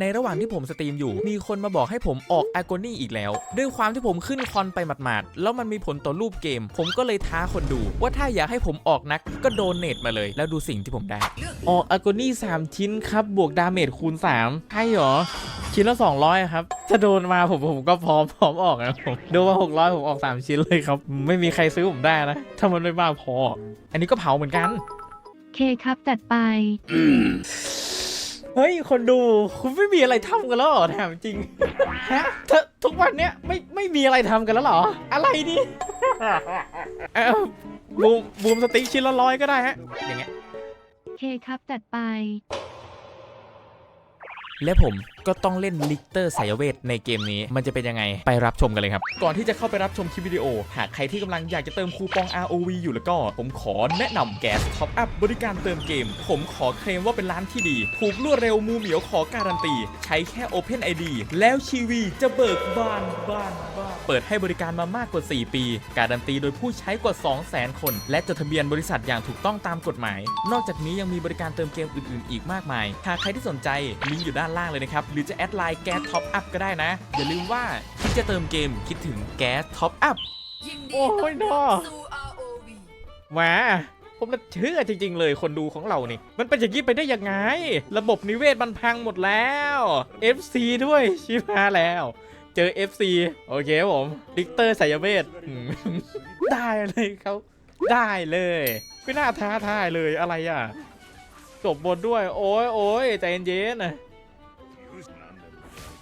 ในระหว่างที่ผมสตรีมอยู่ มีคนมาบอกให้ผมออกอ g o นี่อีกแล้ว ด้วยความที่ผมขึ้นคอนไปหมาดๆ แล้วมันมีผลต่อรูปเกม ผมก็เลยท้าคนดู ว่าถ้าอยากให้ผมออกนักก็โดนเนตมาเลย แล้วดูสิ่งที่ผมได้ ออกอ g o นี่ 3 ชิ้นครับ บวกดาเมจคูณ 3 ใช่เหรอ ชิ้นละ 200 ครับ ถ้าโดนมาผมผมก็พร้อมพร้อมออกนะผมโดนมา 600 ผมออก 3 ชิ้นเลยครับ ไม่มีใครซื้อผมได้นะ ถ้ามันไม่มากพอ อันนี้ก็เผาเหมือนกัน เคครับจัดไป เฮ้ย คนดูคุณไม่มีอะไรทำกันแล้วเหรอถามจริงฮะเธอทุกวันเนี้ยไม่ไม่มีอะไรทำกันแล้วเหรอ อะไรนี่เอ้าบูมบูมสติ๊กชิ้นละร้อยก็ได้ฮะ อย่างเงี้ย เคครับจัดไป และผม ก็ต้องเล่นลิกเตอร์สายเวทในเกมนี้มันจะเป็นยังไงไปรับชมกันเลยครับ ก่อนที่จะเข้าไปรับชมคลิปวิดีโอ หากใครที่กำลังอยากจะเติมคูปอง ROV อยู่แล้วก็ ผมขอแนะนำแก๊สท็อปอัพบริการเติมเกม ผมขอเคลมว่าเป็นร้านที่ดี ถูกรวดเร็วมูเหมียวขอการันตี ใช้แค่ Open ID แล้วชีวีจะเบิกบานบานบานเปิดให้บริการมามากกว่า 4 ปี การันตีโดยผู้ใช้กว่า 200,000 คน และจดทะเบียนบริษัทอย่างถูกต้องตามกฎหมาย นอกจากนี้ยังมีบริการเติมเกมอื่น ๆ อีกมากมาย หากใครที่สนใจลิงก์อยู่ด้านล่างเลยนะครับหรือจะแอดไลน์แก๊สท็อปอัพก็ได้นะ อย่าลืมว่าคิดจะเติมเกมคิดถึงแก๊สท็อปอัพ โอ้ยน้อสู่ ROV แหมาผมน่ะเชื่อจริง ๆ เลยคนดูของเรานี่ มันเป็นอย่างนี้ไปได้ยังไง ระบบนิเวศมันพังหมดแล้ว FC ด้วยชิบหายแล้ว เจอ FC โอเคครับผมลิกเตอร์สายเวทอืม ได้เลยเขาได้เลยไม่น่าท้าทายเลยอะไรอะจบบนด้วย โอ้ยโอ้ยใจเย็นๆนะ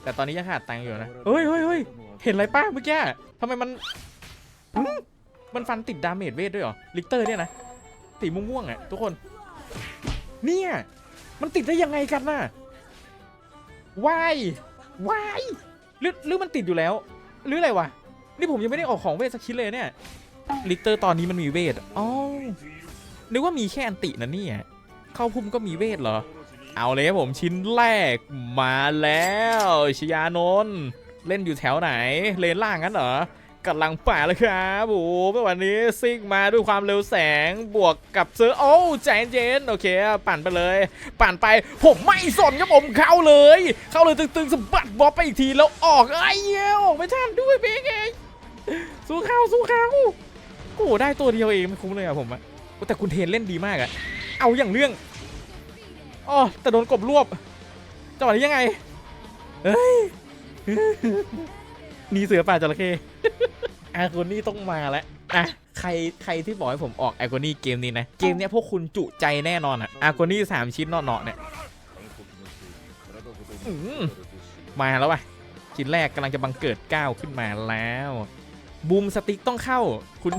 แต่ตอนนี้ยังขาดตังค์อยู่นะเฮ้ยเฮ้ยเฮ้ยเห็นอะไรป้าเมื่อกี้ทำไมมันมันฟันติดดาเมจเวทด้วยเหรอ ลิกเตอร์เนี่ยนะสีม่วงๆอะทุกคน เนี่ย มันติดได้ยังไงกันน่ะวายวายหรือหรือมันติดอยู่แล้ว หรืออะไรวะ นี่ผมยังไม่ได้ออกของเวทสักชิ้นเลยเนี่ย ลิกเตอร์ตอนนี้มันมีเวทอ๋อนึกว่ามีแค่อันตินะเนี่ย เข้าพุ่มก็มีเวทเหรอ เอาเลยครับผมชิ้นแรกมาแล้วชยานนท์เล่นอยู่แถวไหน เลนล่างงั้นเหรอกำลังป่าแล้วครับโอ้เมื่อวันนี้ซิกมาด้วยความเร็วแสงบวกกับเซอร์โอ้ใจเย็นโอเค ปั่นไปเลย ปั่นไปผมไม่สนครับผมเข้าเลย เข้าเลยตึงๆสะบัดบอลไปอีกทีแล้วออกไอ้เหี้ยออกไม่ทันด้วยเบงเองสู้เข้าสู้เข้าโอ้ได้ตัวเดียวเองไม่คุ้มเลยอะผมอะแต่คุณเทนเล่นดีมากอะเอาอย่างเรื่อง อ๋อแต่โดนกบรวบจังหวะนี้ยังไงเฮ้ยหนีเสือป่าจระเข้ไอคอนนี่ต้องมาแล้วอะใครใครที่บอกให้ผมออกไอคอนี่เกมนี้นะ เกมนี้พวกคุณจุใจแน่นอนอะไอคอนี่สามชิ้นเนาะๆเนี่ยมาแล้วว่ะชิ้นแรกกำลังจะบังเกิดก้าวขึ้นมาแล้วบูมสติ๊กต้องเข้า คุณ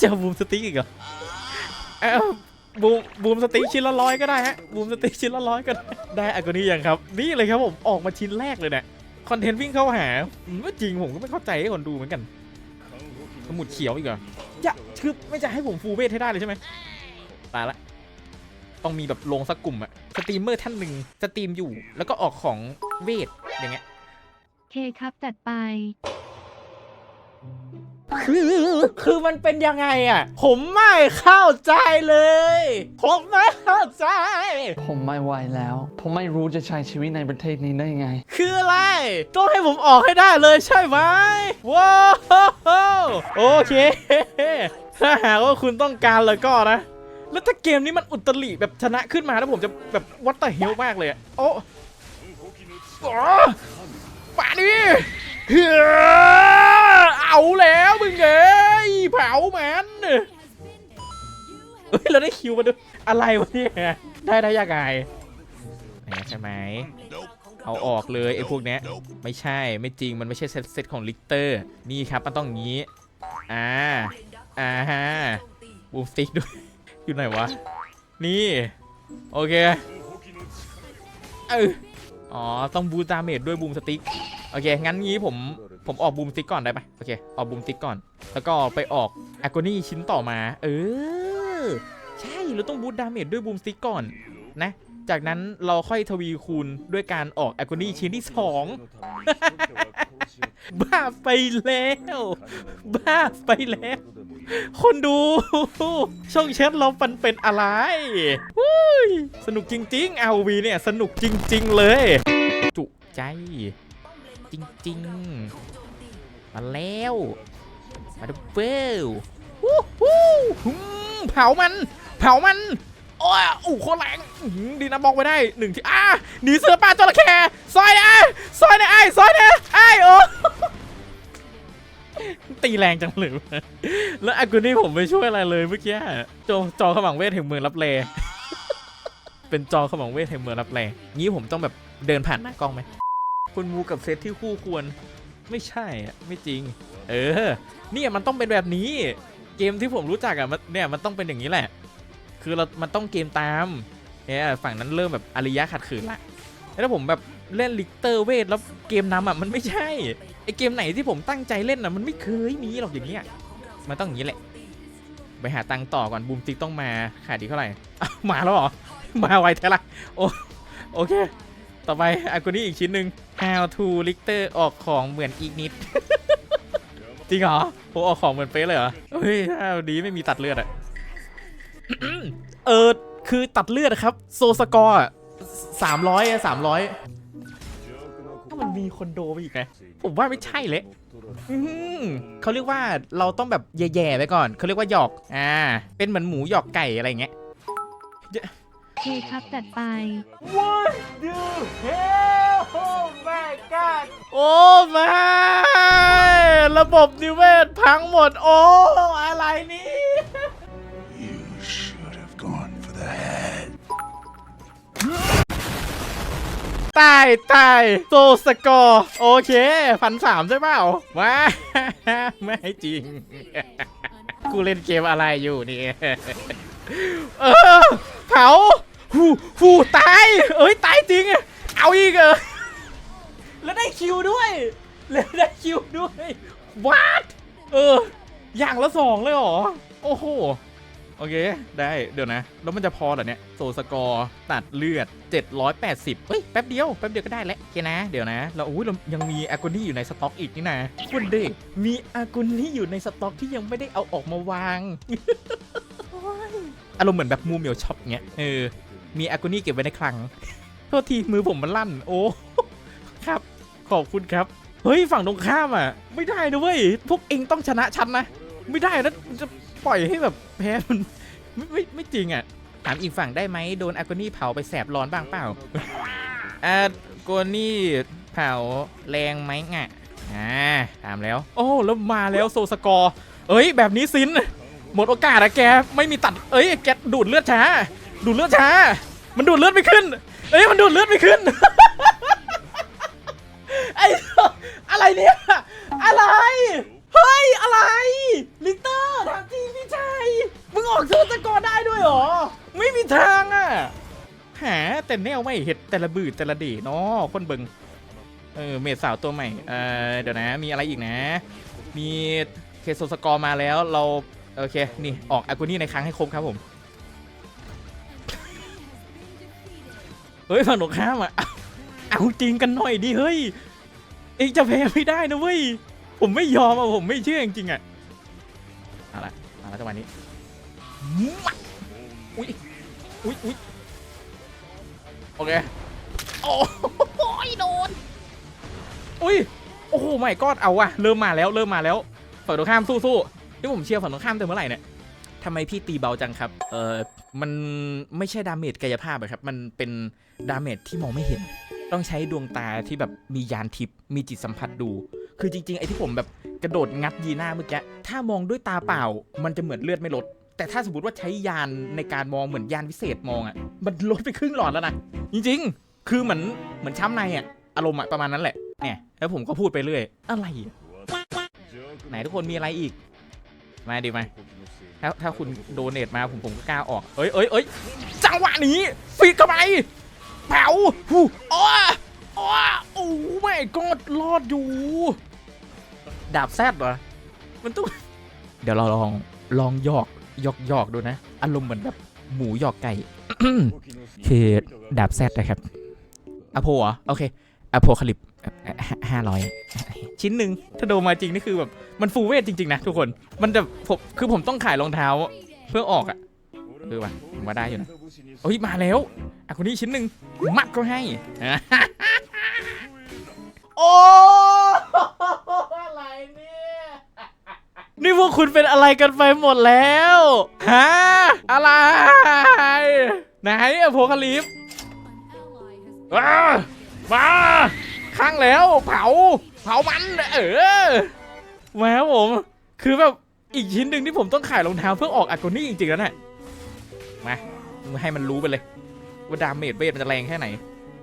จะเอาบูมสติ๊กอีกเหรอเอ้า บูมบูมสติ๊กชิ้นละร้อยก็ได้ฮะบูมสติ๊กชิ้นละร้อยก็ได้ได้อะกว่านี้ยังครับ นี่เลยครับผมออกมาชิ้นแรกเลยเนี่ยคอนเทนต์วิ่งเข้าหาว่าจริงผมก็ไม่เข้าใจให้คนดูเหมือนกันสมุดเขียวอีกเหรอจะคือไม่จะให้ผมฟูลเวทให้ได้เลยใช่ไหมตายละต้องมีแบบลงสักกลุ่มอะสตรีมเมอร์ท่านหนึ่งสตรีมอยู่ แล้วก็ออกของเวทอย่างเงี้ยเคครับจัดไป คือคือมันเป็นยังไงอะ ผมไม่เข้าใจเลย ผมไม่เข้าใจ ผมไม่ไหวแล้ว ผมไม่รู้จะใช้ชีวิตในประเทศนี้ได้ยังไง คืออะไร ต้องให้ผมออกให้ได้เลยใช่ไหมว้าวโอเค ถ้าหากว่าคุณต้องการแล้วก็นะ แล้วถ้าเกมนี้มันอุตริแบบชนะขึ้นมาแล้วผมจะแบบวัตต h เฮลมากเลยอะโอ้โอ้ป่านี่ เฮ้อเอาแล้วมึงเอ้ยเผาแมนเฮ้ยเราได้คิวมาด้วยอะไรวะเนี่ยได้ได้ยังไงใช่ไหมเอาออกเลยไอ้พวกเนี้ยไม่ใช่ไม่จริงมันไม่ใช่เซตเซตของลิกเตอร์นี่ครับมันต้องงี้อ่าอ่าฮะบูมสติ๊กด้วยอยู่ไหนวะนี่โอเคเอออ๋อต้องบูตาเมจด้วยบูมสติ๊ก โอเค งั้นงี้ผม ผมออกบูมติ๊กก่อนได้ปะโอเค ออกบูมติ๊กก่อน แล้วก็ไปออกแอ g กนี่ชิ้นต่อมา เออ ใช่ เราต้องบูตดาเมจด้วยบูมติ๊กก่อนนะ จากนั้นเราค่อยทวีคูณด้วยการออกแอ g กนี่ชิ้นที่2บ้าไปแล้ว บ้าไปแล้ว คนดู ช่องแชทเรามันเป็นอะไรวุ้ยสนุกจริงๆ RV เนี่ย สนุกจริง ๆ เลย จุใจ จริงๆ มาแล้ว มาดูเฟลวู้ฮู้หืมเผามัน เผามันโอ้ยอู้โคตรแรงดีนะบอกไว้ได้หนึ่งที่อ่าหนีเสือป่าจระเข้ซอยนะซอยนะไอ้ซอยนะไอ้โอ้ตีแรงจังเลยแล้วอากูนี่ผมไม่ช่วยอะไรเลยเมื่อกี้จอจอขมังเวทแห่งเมืองรับแลเป็นจอขมังเวทแห่งเมืองรับแลงี้ผมต้องแบบเดินผ่านหน้ากล้องไหม คุณมูกับเซตที่คู่ควร ไม่ใช่อะไม่จริง เออ เนี่ยมันต้องเป็นแบบนี้ เกมที่ผมรู้จักอะมันเนี่ยมันต้องเป็นอย่างนี้แหละ คือเรามันต้องเกมตามเนี่ยฝั่งนั้นเริ่มแบบอารยะขัดขืนละแล้วผมแบบเล่นลิกเตอร์เวทแล้วเกมนำอะมันไม่ใช่ไอเกมไหนที่ผมตั้งใจเล่นอะมันไม่เคยมีหรอกอย่างเงี้ยมันต้องอย่างนี้แหละ ไปหาตังค์ต่อก่อนบูมติ๊กต้องมาขาดอีเท่าไหร่มาแล้วหรอมาไวแท้ละโอโอเค ต่อไปอากูนี่อีกชิ้นหนึ่ง How to Lichter ออกของเหมือนอีกนิด จริงเหรอผมออกของเหมือนเป๊ะเลยเหรอเฮ้ยถ้าดีไม่มีตัดเลือดอะเออคือตัดเลือดอะครับ โซสกอร์สามร้อยสามร้อยถ้ามันมีคอนโดไปอีกไงผมว่าไม่ใช่เลยอืมเขาเรียกว่าเราต้องแบบแย่ๆไปก่อน เขาเรียกว่าหยอก อ่า เป็นเหมือนหมูหยอกไก่อะไรอย่างเงี้ยเคครับจัดไป What the hell Oh my god โอ้ไม่ระบบนิเวศพังหมด โอ้ อะไรนี่ You should have gone for the head. ตายตายโซสกอร์โอเคพันสามใช่เปล่ามาไม่จริง กูเล่นเกมอะไรอยู่นี่ เออเผาหูหูตาย เอ้ย ตายจริง เอาอีกเหรอ แล้วได้คิวด้วย แล้วได้คิวด้วยวัดเออ อย่างละสองเลยเหรอ โอ้โห โอเค ได้ เดี๋ยวนะ แล้วมันจะพอเหรอเนี่ย โซสกอร์ตัดเลือด 780เฮ้ย แป๊บเดียว แป๊บเดียวก็ได้แล้วโอเคนะ เดี๋ยวนะ เราอุ้ยเรายังมีอากูนี่อยู่ในสต็อกอีกนี่นะคุณเด็กมีอากูนี่อยู่ในสต็อกที่ยังไม่ได้เอาออกมาวาง อารมณ์เหมือนแบบมูเมียวช็อปเงี้ย เออ มีอากูนี่เก็บไว้ในคลัง โทษทีมือผมมันลั่น โอ้ ขอบคุณครับ เฮ้ยฝั่งตรงข้ามอะ ไม่ได้นะเว้ยพวกเองต้องชนะฉันนะ ไม่ได้นะจะปล่อยให้แบบแพ้มันไม่ไม่ไม่จริงอะถามอีกฝั่งได้ไหมโดนอากูนี่เผาไปแสบร้อนบ้างเปล่าอากูนี่เผาแรงไหมงะอ่าถามแล้ว โอ้แล้วมาแล้วโซสกอร์เอ้ย แบบนี้ซินหมดโอกาสอะแกไม่มีตัดเอ้ยแกดูดเลือดช้า ดูดเลือดช้า มันดูดเลือดไม่ขึ้น เอ้ยมันดูดเลือดไม่ขึ้นไอ้ อะไรเนี่ย อะไร เฮ้ย อะไร ลิเตอร์ถามจริงพี่ชายมึงออกโซสกอร์ได้ด้วยเหรอ ไม่มีทางอะ หาแต่แนวไม่เห็ดแต่ละบืดแต่ละเดเนาะคนเบิงเออเมดสาวตัวใหม่ เออเดี๋ยวนะ มีอะไรอีกนะ มีเคโซสกอร์มาแล้วเรา โอเค นี่ออกอากูนี่ในครั้งให้ครบครับผม เฮ้ยฝั่งตรงข้ามอะ เอาจริงกันหน่อยดิเฮ้ย องจะแพ้ไม่ได้นะเว้ย ผมไม่ยอมอะผมไม่เชื่อจริงๆอะเอาละเอาละจังหวะนี้มัดอุ้ยอุ้ยอุ้ยโอเค โอ้ยโดน อุ้ย โอ้โหไม่กอดเอาอะเริ่มมาแล้ว เริ่มมาแล้วฝั่งตรงข้ามสู้ๆที่ผมเชียร์ฝั่งตรงข้ามแต่เมื่อไหร่เนี่ยทำไมพี่ตีเบาจังครับ เออมันไม่ใช่ดาเมจกายภาพอะครับ มันเป็นดาเมจที่มองไม่เห็น ต้องใช้ดวงตาที่แบบมียานทิพย์มีจิตสัมผัสดู คือจริง ๆ ไอ้ที่ผมแบบกระโดดงัดยีหน้าเมื่อกี้ถ้ามองด้วยตาเปล่า มันจะเหมือนเลือดไม่ลด แต่ถ้าสมมติว่าใช้ยานในการมองเหมือนยานวิเศษมองอะ่ะมันลดไปครึ่งหลอดแล้วนะจริง ๆ คือเหมือนเหมือนช้ำในอะ่ะอารมณ์อะประมาณนั้นแหละเนี่ยแล้วผมก็พูดไปเรื่อยอะไรอะไหนทุกคนมีอะไรอีกมาดิมถ้าถ้าคุณโดเนทมาผมผมก็กล้าออกเอ้ยเอ้ยเอ้ยจังหวะนี้ฟีดเข้าไป เผาหูอ้ออ้อโอ้ไม่ก็รอดอยู่ ดาบแซดเหรอ มันต้อง เดี๋ยวเราลอง ลองหยอกหยอกหยอกดูนะ อารมณ์เหมือนแบบหมูหยอกไก่ คือดาบแซดนะครับอโพเหรอ โอเคอโพคลิปห้าร้อยชิ้นหนึ่งถ้าโดมาจริงนี่คือแบบ มันฟูเวทจริง ๆ นะทุกคน มันจะผมคือผมต้องขายรองเท้าเพื่อออกอะ เออว่ะผมว่าได้อยู่นะเฮ้ยมาแล้วอะคนนี้ชิ้นหนึ่งมัดก็ให้โอ้อะไรเนี่ย นี่พวกคุณเป็นอะไรกันไปหมดแล้วฮะอะไร ไหนอะโพคาลิปอ่ามาข้างแล้วเผา เผามัน เออมาครับผม คือแบบอีกชิ้นหนึ่งที่ผมต้องขายรองเท้าเพื่อออกอากนี่จริงๆแล้วเนี่ย มาให้มันรู้ไปเลย ว่าดาเมจเวทมันจะแรงแค่ไหน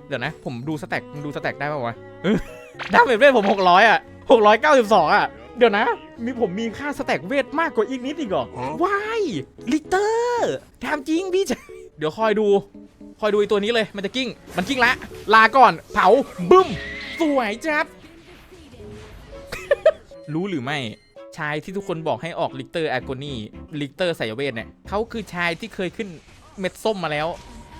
เดี๋ยวนะ ผมดูสแต็กดูสแต็กได้ป่าวะดาเมจเวทผม 600 อะ 692 อะ เดี๋ยวนะ มีผมมีค่าสแต็กเวทมากกว่าอีกนิดอีกเหรอว้ายลิเตอร์ถามจริงพี่จะเดี๋ยวคอยดู คอยดูไอตัวนี้เลย มันจะกิ้ง มันกิ้งละ ลาก่อน เผา บึ้ม สวยจัดรู้หรือไม่ ชายที่ทุกคนบอกให้ออกลิกเตอร์แอโกนีลิกเตอร์ไสยเวทเนี่ยเขาคือชายที่เคยขึ้นเม็ดส้มมาแล้ว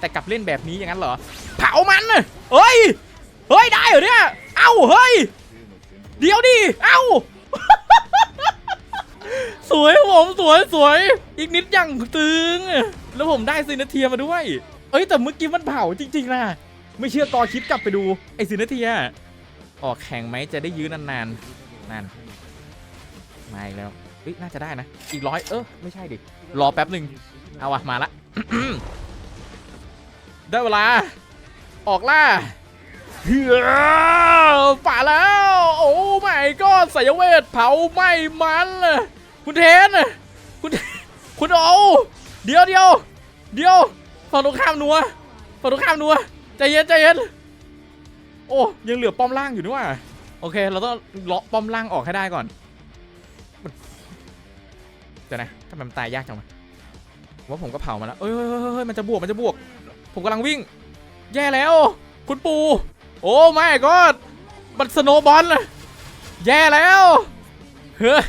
แต่กลับเล่นแบบนี้อย่างนั้นเหรอ เผามันเฮ้ย เฮ้ย ได้เหรอเนี่ย เอ้า เฮ้ย เดี๋ยวดิ เอ้า สวยผมสวยสวย อีกนิดย่างตึง แล้วผมได้ซินาเทียมาด้วย เอ้ยแต่เมื่อกี้มันเผาจริงๆนะไม่เชื่อกอคิดกลับไปดูไอซินาเทีย ออกแข่งไหมจะได้ยื้อนานๆนาน มาอีกแล้วเฮ้ยน่าจะได้นะ อีกร้อยเออไม่ใช่ดิ รอแป๊บหนึ่งเอาวะมาละ ได้เวลา ออกล่าเฮือป่าแล้ว โอ้ไม่ก็สายเวทเผาไหม้มันเลยคุณเทนคุณคุณโอเดี๋ยวเดี๋ยวเดี๋ยวฝั่งตรงข้ามนัวฝั่งตรงข้ามนัวใจเย็นใจเย็นโอ้ยังเหลือป้อมล่างอยู่นี่ว่าโอเค เราต้องเลาะป้อมล่างออกให้ได้ก่อน เดี๋ยวนะทำไมมันตายยากจังวะผมว่าผมก็เผามาแล้วเอ้ยเฮ้ยเฮ้ยเฮ้ยมันจะบวกมันจะบวก ผมกำลังวิ่ง แย่แล้ว คุณปู โอ้ไม่ก็มันสโนบอลเลยแย่แล้วเฮ้ย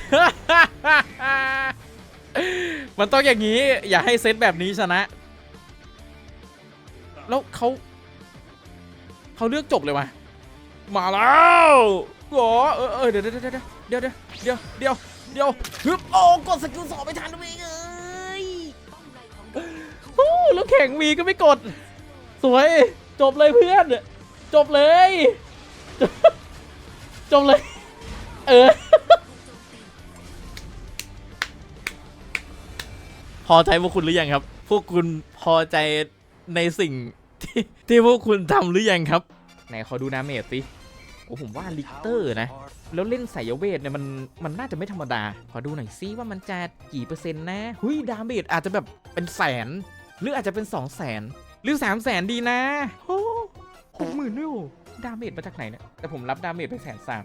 มันต้องอย่างนี้ อย่าให้เซตแบบนี้ชนะ แล้วเขาเขาเลือกจบเลยว่ะมาแล้วโอ้เออเออเดี๋ยวเดี๋ยวเดี๋ยวเดี๋ยวเดี๋ยวเดี๋ยว เดี๋ยวเดี๋ยวฮึบโอ้กดสกิลสองไม่ทันด้วยเอ้ยโอ้แล้วแข่งวีก็ไม่กด สวย จบเลยเพื่อน จบเลยจบจบเลย เออ พอใจพวกคุณหรือยังครับ พวกคุณพอใจในสิ่งที่ที่พวกคุณทำหรือยังครับ ไหนขอดูนาเมจสิโอ้ผมว่าลิกเตอร์นะ แล้วเล่นสายเวทเนี่ยมันมันน่าจะไม่ธรรมดา ขอดูหน่อยซิว่ามันจะกี่เปอร์เซ็นต์นะหุยดาเมจอาจจะแบบเป็นแสน หรืออาจจะเป็น 2 0 0แสนหรือ 3 0 0แสนดีนะโอ้หกหมื่นด้วยโอ้ดาเมจมาจากไหนเนี่ยแต่ผมรับดาเมจไปแสนสาม